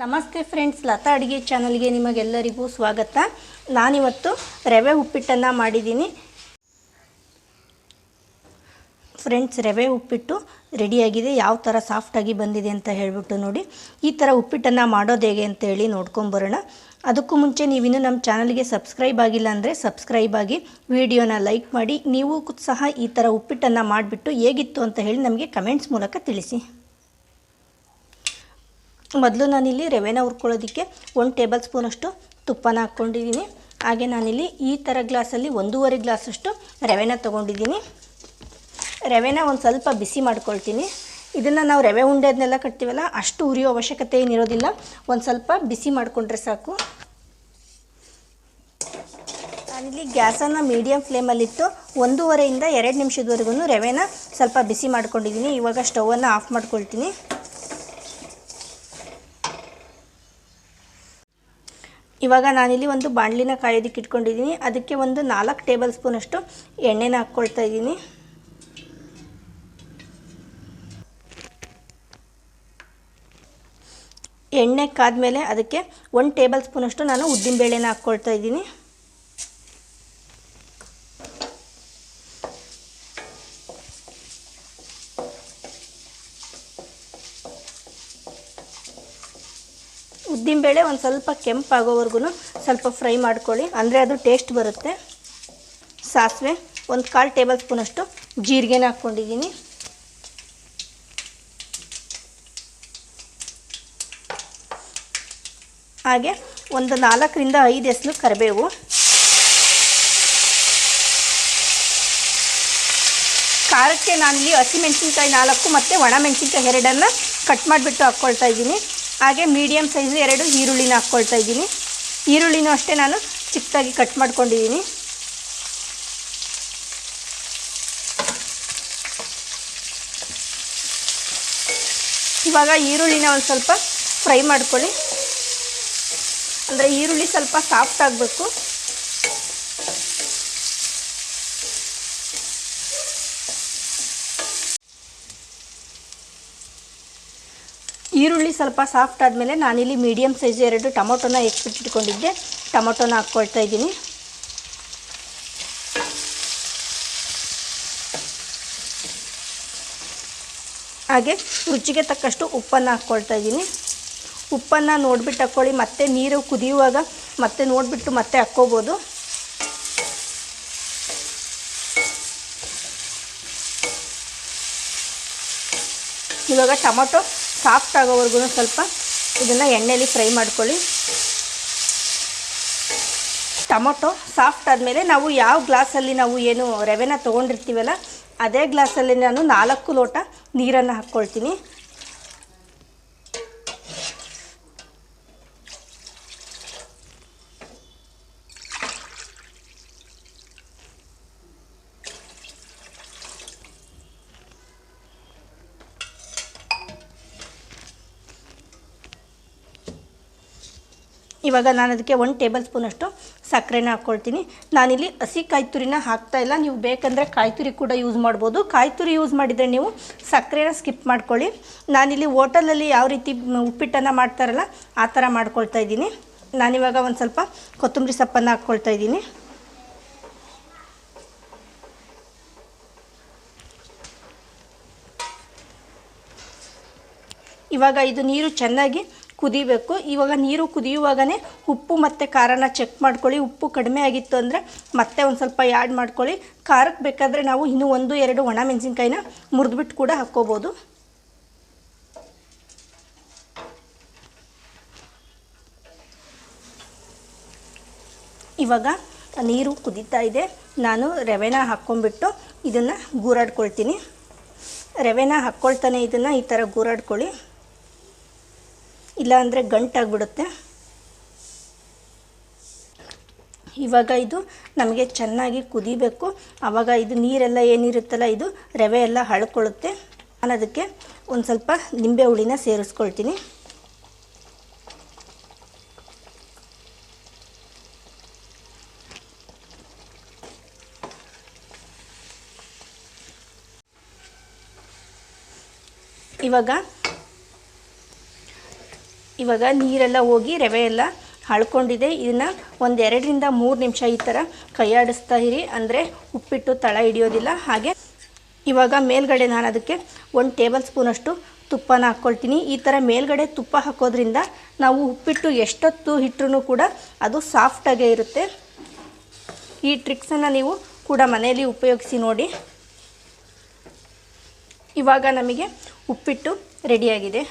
ನಮಸ್ತೆ ಫ್ರೆಂಡ್ಸ್, ಲತಾ ಅಡುಗೆ ಚಾನಲ್ಗೆ ನಿಮಗೆಲ್ಲರಿಗೂ ಸ್ವಾಗತ. ನಾನಿವತ್ತು ರವೆ ಉಪ್ಪಿಟ್ಟನ್ನು ಮಾಡಿದ್ದೀನಿ. ಫ್ರೆಂಡ್ಸ್, ರವೆ ಉಪ್ಪಿಟ್ಟು ರೆಡಿಯಾಗಿದೆ ಯಾವ ಥರ ಸಾಫ್ಟಾಗಿ ಬಂದಿದೆ ಅಂತ ಹೇಳಿಬಿಟ್ಟು ನೋಡಿ. ಈ ಥರ ಉಪ್ಪಿಟ್ಟನ್ನು ಮಾಡೋದು ಹೇಗೆ ಅಂತ ಹೇಳಿ ನೋಡ್ಕೊಂಬರೋಣ ಅದಕ್ಕೂ ಮುಂಚೆ ನೀವಿನ್ನೂ ನಮ್ಮ ಚಾನಲ್ಗೆ ಸಬ್ಸ್ಕ್ರೈಬ್ ಆಗಿಲ್ಲ ಅಂದರೆ ಸಬ್ಸ್ಕ್ರೈಬ್ ಆಗಿ ವಿಡಿಯೋನ ಲೈಕ್ ಮಾಡಿ. ನೀವು ಸಹ ಈ ಥರ ಉಪ್ಪಿಟ್ಟನ್ನು ಮಾಡಿಬಿಟ್ಟು ಹೇಗಿತ್ತು ಅಂತ ಹೇಳಿ ನಮಗೆ ಕಮೆಂಟ್ಸ್ ಮೂಲಕ ತಿಳಿಸಿ. ಮೊದಲು ನಾನಿಲ್ಲಿ ರವೆನ ಹುರ್ಕೊಳ್ಳೋದಕ್ಕೆ ಒಂದು ಟೇಬಲ್ ಸ್ಪೂನಷ್ಟು ತುಪ್ಪನ ಹಾಕ್ಕೊಂಡಿದ್ದೀನಿ ಹಾಗೆ ನಾನಿಲ್ಲಿ ಈ ಥರ ಗ್ಲಾಸಲ್ಲಿ ಒಂದೂವರೆ ಗ್ಲಾಸಷ್ಟು ರವೆನ ತೊಗೊಂಡಿದ್ದೀನಿ ರವೆನ ಒಂದು ಸ್ವಲ್ಪ ಬಿಸಿ ಮಾಡ್ಕೊಳ್ತೀನಿ. ಇದನ್ನು ನಾವು ರವೆ ಉಂಡೆದನ್ನೆಲ್ಲ ಕಟ್ತೀವಲ್ಲ, ಅಷ್ಟು ಉರಿಯೋ ಅವಶ್ಯಕತೆ ಏನಿರೋದಿಲ್ಲ. ಒಂದು ಸ್ವಲ್ಪ ಬಿಸಿ ಮಾಡಿಕೊಂಡ್ರೆ ಸಾಕು. ನಾನಿಲ್ಲಿ ಗ್ಯಾಸನ್ನು ಮೀಡಿಯಮ್ ಫ್ಲೇಮಲ್ಲಿತ್ತು ಒಂದೂವರೆಯಿಂದ ಎರಡು ನಿಮಿಷದವರೆಗೂ ರವೆನ ಸ್ವಲ್ಪ ಬಿಸಿ ಮಾಡ್ಕೊಂಡಿದ್ದೀನಿ ಇವಾಗ ಸ್ಟವನ್ನು ಆಫ್ ಮಾಡ್ಕೊಳ್ತೀನಿ. ಇವಾಗ ನಾನಿಲ್ಲಿ ಒಂದು ಬಾಣಲಿನ ಕಾಯೋದಕ್ಕೆ ಇಟ್ಕೊಂಡಿದ್ದೀನಿ. ಅದಕ್ಕೆ ಒಂದು ನಾಲ್ಕು ಟೇಬಲ್ ಸ್ಪೂನಷ್ಟು ಎಣ್ಣೆನ ಹಾಕ್ಕೊಳ್ತಾ ಇದ್ದೀನಿ. ಎಣ್ಣೆ ಕಾದ್ಮೇಲೆ ಅದಕ್ಕೆ ಒಂದು ಟೇಬಲ್ ಸ್ಪೂನಷ್ಟು ನಾನು ಉದ್ದಿನಬೇಳೆನ ಹಾಕ್ಕೊಳ್ತಾ ಇದ್ದೀನಿ. ಉದ್ದಿನಬೇಳೆ ಒಂದು ಸ್ವಲ್ಪ ಕೆಂಪಾಗೋವರೆಗೂ ಸ್ವಲ್ಪ ಫ್ರೈ ಮಾಡ್ಕೊಳ್ಳಿ. ಅಂದರೆ ಅದು ಟೇಸ್ಟ್ ಬರುತ್ತೆ. ಸಾಸಿವೆ ಒಂದು ಕಾಲು ಟೇಬಲ್ ಸ್ಪೂನಷ್ಟು ಜೀರಿಗೆನ ಹಾಕ್ಕೊಂಡಿದ್ದೀನಿ. ಹಾಗೆ ಒಂದು ನಾಲ್ಕರಿಂದ ಐದು ಎಸ್ಲು ಕರಿಬೇವು. ಖಾರಕ್ಕೆ ನಾನಿಲ್ಲಿ ಹಸಿಮೆಣ್ಸಿನ್ಕಾಯಿ ನಾಲ್ಕು ಮತ್ತು ಒಣಮೆಣ್ಸಿನ್ಕಾಯಿ ಎರಡನ್ನು ಕಟ್ ಮಾಡಿಬಿಟ್ಟು ಹಾಕ್ಕೊಳ್ತಾ ಇದ್ದೀನಿ. ಹಾಗೆ ಮೀಡಿಯಮ್ ಸೈಜ್ ಎರಡು ಈರುಳ್ಳಿನ ಹಾಕ್ಕೊಳ್ತಾ ಇದ್ದೀನಿ. ಈರುಳ್ಳಿನೂ ಅಷ್ಟೇ ನಾನು ಚಿಕ್ಕದಾಗಿ ಕಟ್ ಮಾಡ್ಕೊಂಡಿದ್ದೀನಿ. ಇವಾಗ ಈರುಳ್ಳಿನ ಒಂದು ಸ್ವಲ್ಪ ಫ್ರೈ ಮಾಡ್ಕೊಳ್ಳಿ. ಅಂದರೆ ಈರುಳ್ಳಿ ಸ್ವಲ್ಪ ಸಾಫ್ಟ್ ಆಗಬೇಕು. ಈರುಳ್ಳಿ ಸ್ವಲ್ಪ ಸಾಫ್ಟ್ ಆದಮೇಲೆ ನಾನಿಲ್ಲಿ ಮೀಡಿಯಮ್ ಸೈಜ್ ಎರಡು ಟೊಮೊಟೊನ ಎಕ್ಸ್ಬಿಟ್ಟಿಟ್ಕೊಂಡಿದ್ದೆ ಟೊಮೊಟೊನ ಹಾಕ್ಕೊಳ್ತಾ ಇದ್ದೀನಿ. ಹಾಗೆ ರುಚಿಗೆ ತಕ್ಕಷ್ಟು ಉಪ್ಪನ್ನು ಹಾಕ್ಕೊಳ್ತಾ ಇದ್ದೀನಿ. ಉಪ್ಪನ್ನು ನೋಡಿಬಿಟ್ಟು ಹಾಕ್ಕೊಳ್ಳಿ ಮತ್ತೆ ನೀರು ಕುದಿಯುವಾಗ ಮತ್ತೆ ನೋಡಿಬಿಟ್ಟು ಮತ್ತೆ ಹಾಕ್ಕೋಬೋದು. ಇವಾಗ ಟೊಮೊಟೊ ಸಾಫ್ಟ್ ಆಗೋವರೆಗೂ ಸ್ವಲ್ಪ ಇದನ್ನು ಎಣ್ಣೆಯಲ್ಲಿ ಫ್ರೈ ಮಾಡ್ಕೊಳ್ಳಿ. ಟೊಮೊಟೊ ಸಾಫ್ಟ್ ಆದಮೇಲೆ ನಾವು ಯಾವ ಗ್ಲಾಸಲ್ಲಿ ನಾವು ಏನು ರವೆನ ತೊಗೊಂಡಿರ್ತೀವಲ್ಲ, ಅದೇ ಗ್ಲಾಸಲ್ಲಿ ನಾನು ನಾಲ್ಕು ಲೋಟ ನೀರನ್ನು ಹಾಕ್ಕೊಳ್ತೀನಿ. ಇವಾಗ ನಾನು ಅದಕ್ಕೆ ಒಂದು ಟೇಬಲ್ ಸ್ಪೂನಷ್ಟು ಸಕ್ಕರೆನ ಹಾಕ್ಕೊಳ್ತೀನಿ ನಾನಿಲ್ಲಿ ಹಸಿ ಕಾಯಿ ತುರಿನ ಹಾಕ್ತಾ ಇಲ್ಲ. ನೀವು ಬೇಕಂದರೆ ಕಾಯಿ ತುರಿ ಕೂಡ ಯೂಸ್ ಮಾಡ್ಬೋದು. ಕಾಯಿ ತುರಿ ಯೂಸ್ ಮಾಡಿದರೆ ನೀವು ಸಕ್ಕರೆನ ಸ್ಕಿಪ್ ಮಾಡ್ಕೊಳ್ಳಿ. ನಾನಿಲ್ಲಿ ಹೋಟೆಲಲ್ಲಿ ಯಾವ ರೀತಿ ಉಪ್ಪಿಟ್ಟನ್ನು ಮಾಡ್ತಾರಲ್ಲ, ಆ ಥರ ಮಾಡ್ಕೊಳ್ತಾ ಇದ್ದೀನಿ. ನಾನಿವಾಗ ಒಂದು ಸ್ವಲ್ಪ ಕೊತ್ತಂಬರಿ ಸೊಪ್ಪನ್ನು ಹಾಕ್ಕೊಳ್ತಾ ಇದ್ದೀನಿ. ಇವಾಗ ಇದು ನೀರು ಚೆನ್ನಾಗಿ ಕುದಿಬೇಕು. ಇವಾಗ ನೀರು ಕುದಿಯುವಾಗನೇ ಉಪ್ಪು ಮತ್ತು ಖಾರನ ಚೆಕ್ ಮಾಡ್ಕೊಳ್ಳಿ. ಉಪ್ಪು ಕಡಿಮೆ ಆಗಿತ್ತು ಅಂದರೆ ಮತ್ತೆ ಒಂದು ಸ್ವಲ್ಪ ಆ್ಯಡ್ ಮಾಡ್ಕೊಳ್ಳಿ. ಖಾರಕ್ಕೆ ಬೇಕಾದರೆ ನಾವು ಇನ್ನೂ ಒಂದು, ಎರಡು ಒಣ ಮೆಣಸಿನ್ಕಾಯಿನ ಮುರಿದ್ಬಿಟ್ಟು ಕೂಡ ಹಾಕ್ಕೋಬೋದು. ಇವಾಗ ನೀರು ಕುದೀತಾ ಇದೆ. ನಾನು ರವೆನ ಹಾಕ್ಕೊಂಬಿಟ್ಟು ಇದನ್ನು ಗೂರಾಡ್ಕೊಳ್ತೀನಿ. ರವೆನ ಹಾಕ್ಕೊಳ್ತಾನೆ ಇದನ್ನು ಈ ಥರ ಗೂರಾಡ್ಕೊಳ್ಳಿ. ಇಲ್ಲಾಂದರೆ ಗಂಟಾಗ್ಬಿಡುತ್ತೆ. ಇವಾಗ ಇದು ನಮಗೆ ಚೆನ್ನಾಗಿ ಕುದಿಬೇಕು. ಆವಾಗ ಇದು ನೀರೆಲ್ಲ ಏನಿರುತ್ತಲ್ಲ, ಇದು ರವೆ ಎಲ್ಲ ಹಳ್ಕೊಳ್ಳುತ್ತೆ ನಾನು ಅದಕ್ಕೆ ಒಂದು ಸ್ವಲ್ಪ ನಿಂಬೆ ಹುಳಿನ ಸೇರಿಸ್ಕೊಳ್ತೀನಿ. ಇವಾಗ ಇವಾಗ ನೀರೆಲ್ಲ ಹೋಗಿ ರವೆ ಎಲ್ಲ ಹಳ್ಕೊಂಡಿದೆ. ಇದನ್ನು ಒಂದು ಎರಡರಿಂದ ಮೂರು ನಿಮಿಷ ಈ ಥರ ಕೈಯಾಡಿಸ್ತಾ ಇರಿ. ಅಂದರೆ ಉಪ್ಪಿಟ್ಟು ತಳ ಹಿಡಿಯೋದಿಲ್ಲ. ಹಾಗೆ ಇವಾಗ ಮೇಲ್ಗಡೆ ನಾನು ಅದಕ್ಕೆ ಒಂದು ಟೇಬಲ್ ಸ್ಪೂನಷ್ಟು ತುಪ್ಪನ ಹಾಕ್ಕೊಳ್ತೀನಿ ಈ ಥರ ಮೇಲ್ಗಡೆ ತುಪ್ಪ ಹಾಕೋದ್ರಿಂದ ನಾವು ಉಪ್ಪಿಟ್ಟು ಎಷ್ಟೊತ್ತು ಇಟ್ಟರೂ ಕೂಡ ಅದು ಸಾಫ್ಟಾಗೇ ಇರುತ್ತೆ. ಈ ಟ್ರಿಕ್ಸನ್ನು ನೀವು ಕೂಡ ಮನೆಯಲ್ಲಿ ಉಪಯೋಗಿಸಿ ನೋಡಿ. ಇವಾಗ ನಮಗೆ ಉಪ್ಪಿಟ್ಟು ರೆಡಿಯಾಗಿದೆ